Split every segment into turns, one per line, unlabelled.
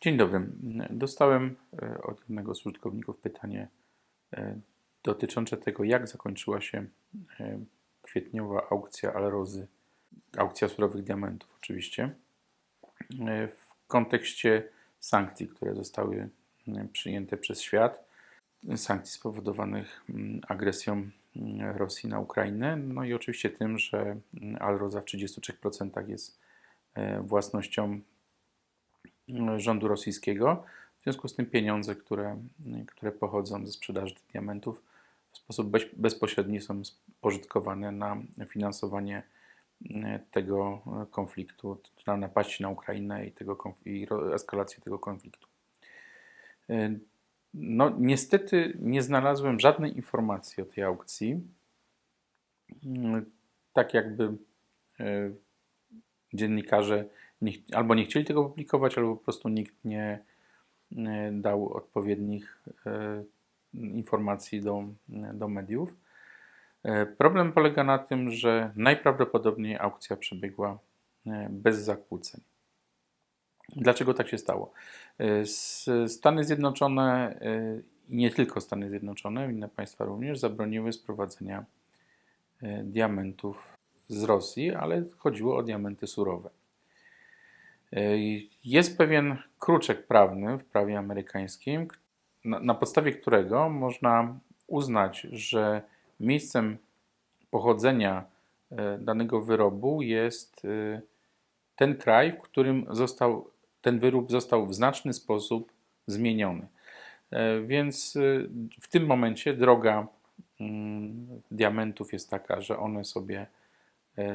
Dzień dobry. Dostałem e, od jednego z użytkowników pytanie e, dotyczące tego, jak zakończyła się e, kwietniowa aukcja Alrozy, aukcja surowych diamentów oczywiście, w kontekście sankcji, które zostały przyjęte przez świat, sankcji spowodowanych agresją Rosji na Ukrainę, no i oczywiście tym, że Alroza w 33% jest własnością rządu rosyjskiego. W związku z tym pieniądze, które, które pochodzą ze sprzedaży tych diamentów, w sposób bez, bezpośredni są spożytkowane na finansowanie tego konfliktu, na napaści na Ukrainę i, tego, i eskalację tego konfliktu. No, niestety nie znalazłem żadnej informacji o tej aukcji. Tak jakby e, dziennikarze nie, albo nie chcieli tego publikować, albo po prostu nikt nie dał odpowiednich e, informacji do, do mediów. E, Problem polega na tym, że najprawdopodobniej aukcja przebiegła e, bez zakłóceń. Dlaczego tak się stało? Stany Zjednoczone i nie tylko Stany Zjednoczone, inne państwa również zabroniły sprowadzenia diamentów z Rosji, ale chodziło o diamenty surowe. E, Jest pewien kruczek prawny w prawie amerykańskim, na, na podstawie którego można uznać, że miejscem pochodzenia e, danego wyrobu jest e, ten kraj, w którym został, ten wyrób został w znaczny sposób zmieniony. Więc w tym momencie droga mm, diamentów jest taka, że one sobie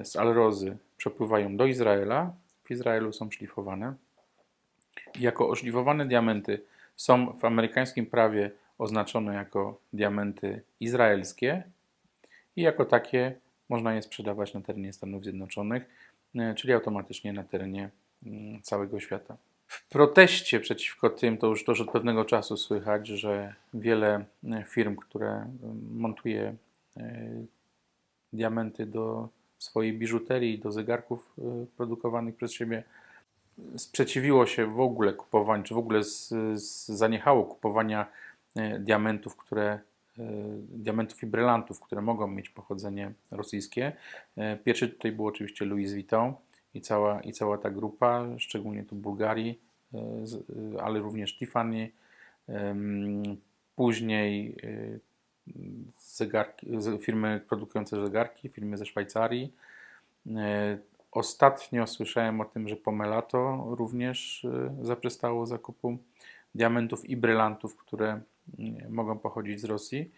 z Alrozy przepływają do Izraela. W Izraelu są szlifowane. Jako oszlifowane diamenty są w amerykańskim prawie oznaczone jako diamenty izraelskie i jako takie można je sprzedawać na terenie Stanów Zjednoczonych, e, czyli automatycznie na terenie mm, całego świata. W proteście przeciwko tym, to już też od pewnego czasu słychać, że wiele e, firm, które montuje e, diamenty do swojej biżuterii, do zegarków e, produkowanych przez siebie, sprzeciwiło się w ogóle kupowaniu, czy w ogóle z, z zaniechało kupowania e, diamentów, które e, diamentów i brylantów, które mogą mieć pochodzenie rosyjskie. Pierwszy tutaj był oczywiście Louis Vuitton i cała, i cała ta grupa, szczególnie tu Bułgarii, ale również Tiffany. Później zegarki, firmy produkujące zegarki, firmy ze Szwajcarii. E, Ostatnio słyszałem o tym, że Pomelato również e, zaprzestało zakupu diamentów i brylantów, które mm, mogą pochodzić z Rosji.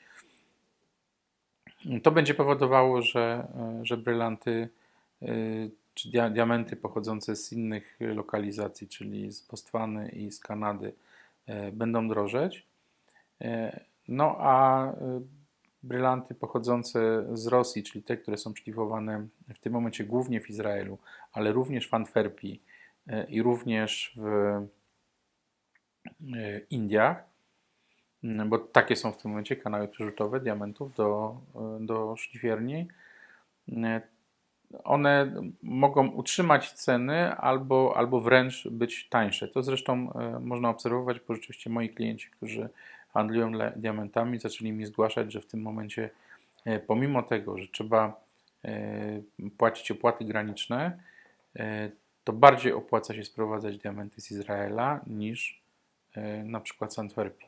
To będzie powodowało, że, e, że brylanty e, czy dia, diamenty pochodzące z innych lokalizacji, czyli z Botswany i z Kanady, e, będą drożeć. E, No a e, brylanty pochodzące z Rosji, czyli te, które są szlifowane w tym momencie głównie w Izraelu, ale również w Antwerpii e, i również w e, Indiach, m, bo takie są w tym momencie kanały przerzutowe diamentów do, e, do szlifierni. One mogą utrzymać ceny albo, albo wręcz być tańsze. To zresztą można obserwować, bo rzeczywiście moi klienci, którzy handlują diamentami, zaczęli mi zgłaszać, że w tym momencie, e, pomimo tego, że trzeba e, płacić opłaty graniczne, e, to bardziej opłaca się sprowadzać diamenty z Izraela niż na przykład z Antwerpii.